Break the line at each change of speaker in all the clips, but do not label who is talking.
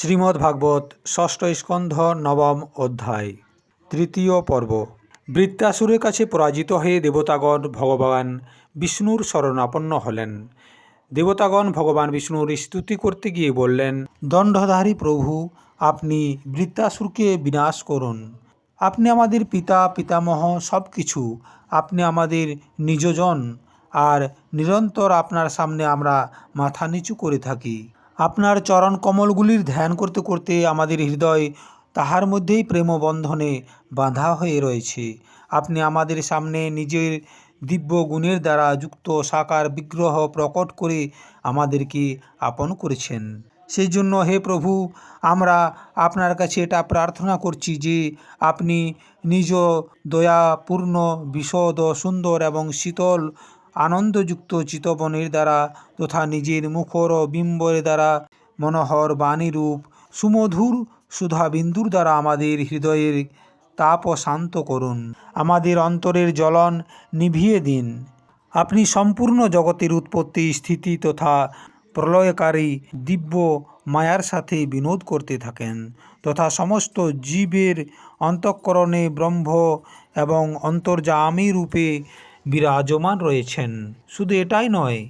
শ্রীমদ্ ভাগবত ষষ্ঠ স্কন্ধ নবম অধ্যায়, তৃতীয় পর্ব। বৃত্তাসুরের কাছে পরাজিত হয়ে দেবতাগণ ভগবান বিষ্ণুর শরণাপন্ন হলেন। দেবতাগণ ভগবান বিষ্ণুর স্তুতি করতে গিয়ে বললেন, দণ্ডধারী প্রভু, আপনি বৃত্তাসুরকে বিনাশ করুন। আপনি আমাদের পিতা, পিতামহ সব কিছু আপনি আমাদের নিজজন, আর নিরন্তর আপনার সামনে আমরা মাথা নিচু করে থাকি। আপনার চরণ কমলগুলির ধ্যান করতে করতে আমাদের হৃদয় তাহার মধ্যেই প্রেম বন্ধনে বাঁধা হয়ে রয়েছে। আপনি আমাদের সামনে নিজের দিব্য গুণের দ্বারা যুক্ত সাকার বিগ্রহ প্রকট করে আমাদেরকে আপন করেছেন। সেই জন্য হে প্রভু, আমরা আপনার কাছে এটা প্রার্থনা করছি যে আপনি নিজ দয়াপূর্ণ, বিশদ, সুন্দর এবং শীতল আনন্দযুক্ত চিতবনের দ্বারা তথা নিজের মুখর বিম্বরের দ্বারা মনোহর বাণীরূপ সুমধুর সুধাবিন্দুর দ্বারা আমাদের হৃদয়ের তাপ শান্ত করুন। আমাদের অন্তরের জ্বলন নিভিয়ে দিন। আপনি সম্পূর্ণ জগতের উৎপত্তি, স্থিতি তথা প্রলয়কারী দিব্য মায়ার সাথে বিনোদ করতে থাকেন তথা সমস্ত জীবের অন্তঃকরণে ব্রহ্ম এবং অন্তর্যামী রূপে বিরাজমান রয়েছেন। শুধু এটাই নয়,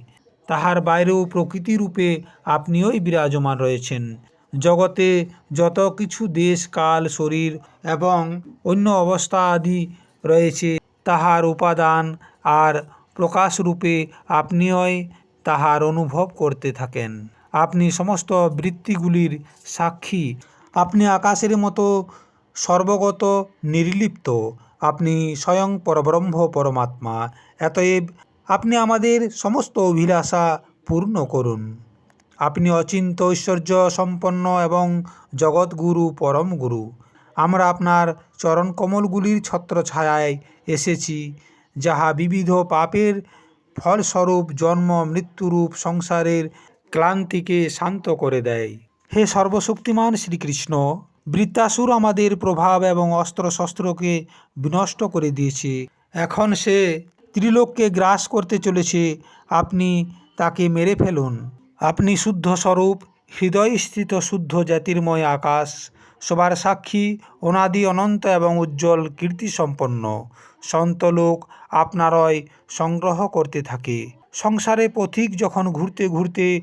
তাহার বাইরেও প্রকৃতি রূপে আপনিই বিরাজমান রয়েছেন। জগতে যত কিছু দেশ, কাল, শরীর এবং অন্য অবস্থা আদি রয়েছে, তাহার উপাদান আর প্রকাশরূপে আপনিই তাহার অনুভব করতে থাকেন। আপনি সমস্ত বৃত্তিগুলির সাক্ষী। আপনি আকাশের মতো সর্বগত নির্লিপ্ত। আপনি স্বয়ং পরব্রহ্ম পরমাত্মা এতএব আপনি আমাদের সমস্ত অভিলাষা পূর্ণ করুন। আপনি অচিন্ত ঐশ্বর্য সম্পন্ন এবং জগৎগুরু পরম গুরু। আমরা আপনার চরণকমলগুলির ছত্রছায়ায় এসেছি, যাহা বিবিধ পাপের ফলস্বরূপ জন্ম, মৃত্যুরূপ সংসারের ক্লান্তিকে শান্ত করে দেয়। হে সর্বশক্তিমান শ্রীকৃষ্ণ বৃত্তাসুর আমাদের প্রভাব এবং অস্ত্রশস্ত্রকে বিনষ্ট করে দিয়েছে। এখন সে ত্রিলোককে গ্রাস করতে চলেছে। আপনি তাকে মেরে ফেলুন। আপনি শুদ্ধ স্বরূপ, হৃদয়স্থিত শুদ্ধ জাতির্ময় আকাশ, সবার সাক্ষী, অনাদি অনন্ত এবং উজ্জ্বল কীর্তিসম্পন্ন। সন্তলোক আপনারই সংগ্রহ করতে থাকে। সংসারে পথিক যখন ঘুরতে ঘুরতে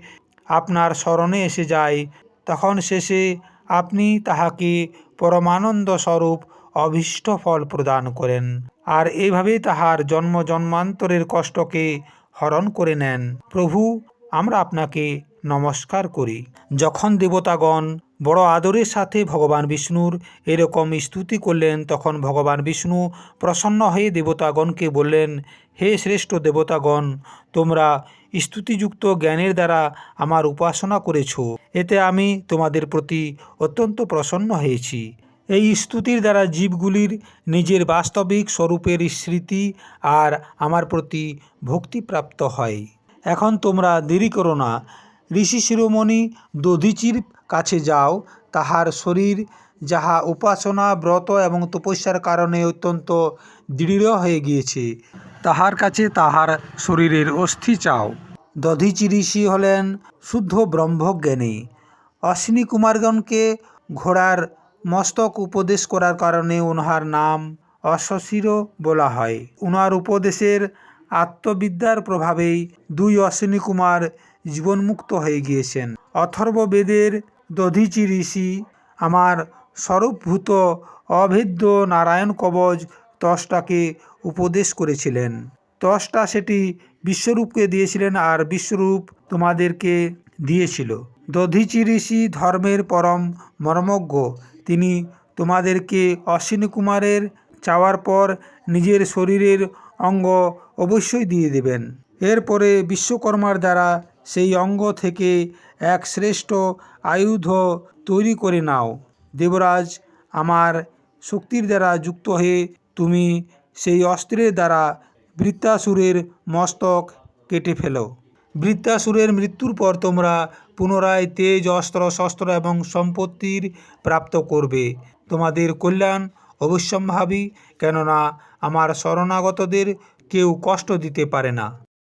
আপনার স্মরণে এসে যায়, তখন শেষে আপনি তাহাকে পরমানন্দ স্বরূপ অভীষ্ট ফল প্রদান করেন, আর এইভাবে তাহার জন্ম জন্মান্তরের কষ্টকে হরণ করে নেন। প্রভু, আমরা আপনাকে নমস্কার করি। যখন দেবতাগণ বড় আদরের সাথে ভগবান বিষ্ণুর এরকম স্তুতি করলেন, তখন ভগবান বিষ্ণু প্রসন্ন হয়ে দেবতাগণকে বললেন, হে শ্রেষ্ঠ দেবতাগণ, তোমরা স্তুতিযুক্ত জ্ঞানের দ্বারা আমার উপাসনা করেছ। এতে আমি তোমাদের প্রতি অত্যন্ত প্রসন্ন হয়েছি। এই স্তুতির দ্বারা জীবগুলির নিজের বাস্তবিক স্বরূপের স্মৃতি আর আমার প্রতি ভক্তিপ্রাপ্ত হয়। এখন তোমরা দেরি করো না। ঋষি শিরোমণি দধিচির কাছে যাও। তাহার শরীর যাহা উপাসনা, ব্রত এবং তপস্যার কারণে অত্যন্ত দৃঢ় হয়ে গিয়েছে। তাহার কাছে তাহার শরীরের অস্থি চাও। দধিচি ঋষি হলেন শুদ্ধ ব্রহ্মজ্ঞানী। অশ্বিনী কুমারগণকে ঘোড়ার মস্তক উপদেশ করার কারণে উনহার নাম অশ্বশিরও বলা হয়। উনার উপদেশের আত্মবিদ্যার প্রভাবেই দুই অশ্বিনী কুমার জীবনমুক্ত হয়ে গিয়েছেন। অথর্ব বেদের দধিচি ঋষি আমার স্বরূপভূত অভেদ্য নারায়ণ কবচ তষ্টাকে উপদেশ করেছিলেন। তষ্টা সেটি বিশ্বরূপকে দিয়েছিলেন আর বিশ্বরূপ তোমাদেরকে দিয়েছিল। দধিচি ঋষি ধর্মের পরম মর্মজ্ঞ। তিনি তোমাদেরকে অশ্বিনী কুমারের চাওয়ার পর নিজের শরীরের অঙ্গ অবশ্যই দিয়ে দেবেন। এরপরে বিশ্বকর্মার দ্বারা সেই অঙ্গ থেকে এক শ্রেষ্ঠ আয়ুধ তৈরি করে নাও। দেবরাজ আমার শক্তির দ্বারা যুক্ত হয়ে তুমি সেই অস্ত্রের দ্বারা বৃত্তাসুরের মস্তক কেটে ফেলো। বৃত্তাসুরের মৃত্যুর পর তোমরা পুনরায় তেজ, অস্ত্র, শস্ত্র এবং সম্পত্তির প্রাপ্ত করবে। তোমাদের কল্যাণ অবশ্যম্ভাবী, কেননা আমার শরণাগতদের কেউ কষ্ট দিতে পারে না।